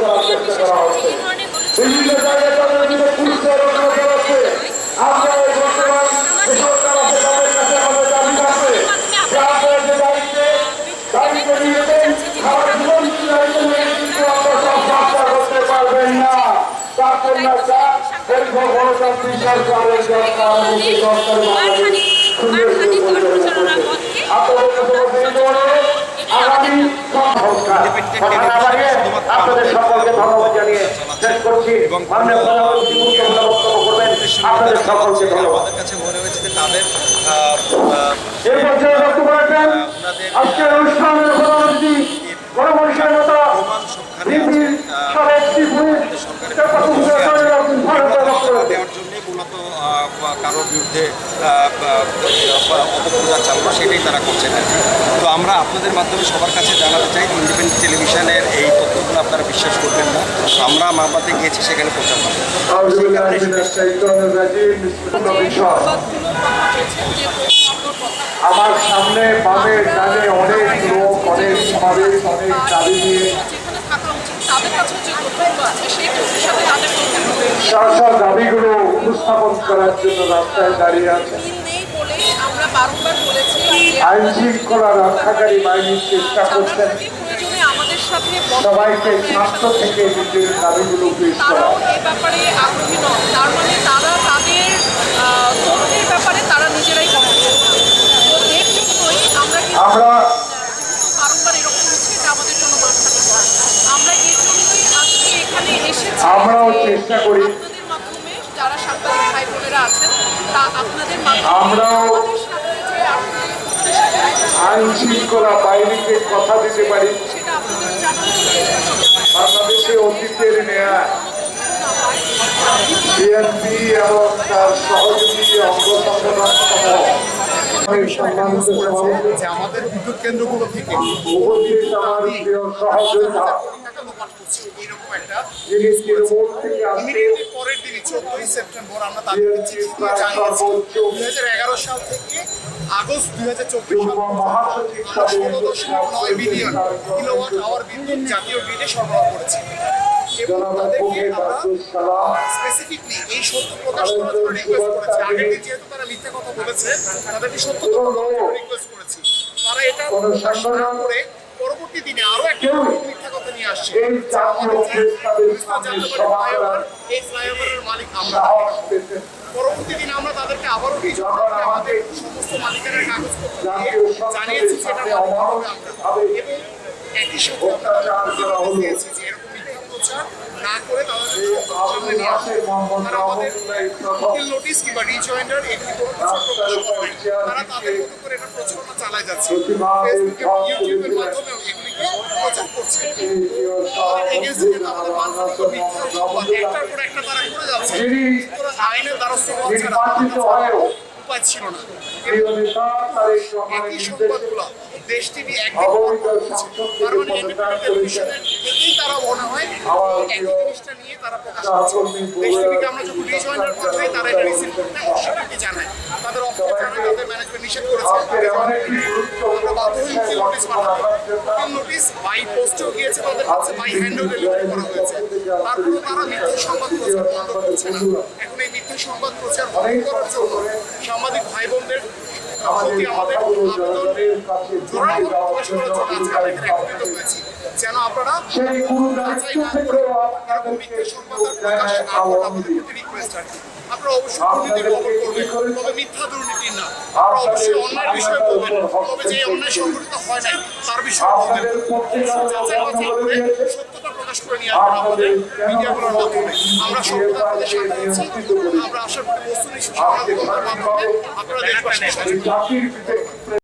করার চেষ্টা করা হচ্ছে বিভিন্ন জায়গায় তাদের বিরুদ্ধে পুলিশের অভিযোগ করাচ্ছে আমরা এই বর্তমান যে সরকার আছে তাদের কাছে আমাদের দাবি থাকবে যে আপনারা যে দায়িত্বে দায়িত্ব নিয়েছেন সারা জীবন দায়িত্ব নিয়ে কিন্তু আপনারা সব সাক্ষা করতে পারবেন না তার জন্য একটা দীর্ঘ গণতান্ত্রিক সরকারের দরকার আমাদের সরকার করে আপনাদের কাছে আগামী কথা আপনাদের সকলকে ধন্যবাদ জানিয়ে শেষ করছি। মাননীয় প্রধানমন্ত্রী বক্তব্য করবেন। আপনাদের সকলকে ধন্যবাদ। কাছে মনে হয়েছে যে তাদের আহ, আহ, এই পর্যায়ে বক্তব্য রাখবেন আজকের অনুষ্ঠানের প্রধানমন্ত্রী গণপরিষদের নেতা বিএনপির সাবেক চিফ হুইপ চট্টগ্রাম সরকারের একজন ভারতের বক্তব্য দেওয়ার জন্য মূলত কারোর বিরুদ্ধে অপপ্রচার চালানো সেটাই তারা করছেন তো আমরা আপনাদের মাধ্যমে সবার কাছে জানাতে চাই ইন্ডিপেন্ডেন্ট টেলিভিশনের আপনারা বিশ্বাস করবেন না। আমরা মামলাতে গিয়েছি সেখানে প্রচার আমার সামনে বামে ডানে অনেক লোক অনেক সমাবেশ অনেক দাবি নিয়ে। দাবিগুলো উপস্থাপন করার জন্য রাস্তায় দাঁড়িয়ে আছে। আইন শৃঙ্খলা রক্ষাকারী বাহিনীর চেষ্টা করছেন। সাথে তারাও এ ব্যাপারে আগ্রহী নন। তার মানে তারা তাদের তরুণের ব্যাপারে তারা নিজেরাই কম তো এর জন্যই আমরা কিন্তু বারংবার এরকম হচ্ছে এটা আমাদের জন্য করা আমরা এর জন্যই আজকে এখানে এসেছি আমরাও চেষ্টা করি। আপনাদের মাধ্যমে যারা সাংবাদিক ভাই বোনেরা আছেন তা আপনাদের মাধ্যমে আমরাও আইন শৃঙ্খলা বাহিনীকে কথা দিতে পারি সেটা আপনাদের জানানোর চেষ্টা করতে বাংলাদেশে অতীতের নেয়া বিএনপি এবং তার সহযোগী অঙ্গ সংগঠন যে আমাদের বিদ্যুৎ কেন্দ্রগুলো থেকে পরের দিনই চোদ্দই সেপ্টেম্বর আমরা তাদেরকে চিঠি দিয়ে জানিয়েছি। হাজার এগারো সাল থেকে আগস্ট দুই হাজার চব্বিশ ষোলো দশমিক নয় বিলিয়ন কিলোওয়াট আওয়ার বিদ্যুৎ জাতীয় গ্রিডে সরবরাহ করেছে। এবং তাদেরকে আমরা স্পেসিফিকলি এই সত্য প্রকাশ করার জন্য রিকোয়েস্ট করেছি। দিন যেহেতু তারা মিথ্যা কথা বলেছে তাদেরকে সত্য রিকোয়েস্ট করেছি। তারা এটা প্রকাশ না করে পরবর্তী দিনে আরও একটা মিথ্যা কথা নিয়ে আসছে। এই ফ্লাইওভারের মালিক আমরা। পরবর্তী দিনে আমরা তাদেরকে আবারও আমাদের সমস্ত মালিকানার সংসদে জানিয়েছি সেটা একই সাথে একটা তারা যাচ্ছে আইনের দ্বারস্থ উপায় ছিল না একই সংবাদগুলো দেশ টিভি একদিন তার মানে ইন্ডিপেন্ডেন্ট টেলিভিশনের থেকেই তারা মনে হয় একই জিনিসটা নিয়ে তারা প্রকাশ করছে। দেশ টিভিকে আমরা যখন রিজয়েন্ডার পাঠাই তারা এটা রিসিভ করতে বাই হ্যান্ডও ডেলিভারি করা হয়েছে। তারপরেও তারা মিথ্যা সংবাদ প্রচার বন্ধ করছে না। এখন এই মিথ্যা সংবাদ প্রচার বন্ধ করার জন্য সাংবাদিক ভাই বোনদের আমাদের আবেদন জোরালো প্রকাশ করার জন্য আজকে আমরা একত্রিত হয়েছি। যেন আপনারা? সেই গুরু যাচাই না করে এরকম আপনাদেরকে মিথ্যা প্রকাশ না করে আপনাদের প্রতি রিকোয়েস্ট আর কি। আপনারা অবশ্যই দুর্নীতির খবর করবেন। তবে মিথ্যা দুর্নীতির না। আপনারা অবশ্যই অন্যায়ের বিষয়ে বলবেন। তবে যে অন্যায় সংঘটিত হয় নাই তার বিষয়ে বলবেন। যাচাই বাছাই করে সত্যতা প্রকাশ করে নিয়ে আসবেন আমাদের মিডিয়াগুলোর মাধ্যমে। আমরা সর্বদা আপনাদের সাথে আছি আমরা আশা করি বস্তুনিষ্ঠ সমাধানের মাধ্যমে আপনারা দেশবাসীর সচেতন জাতির বিবেক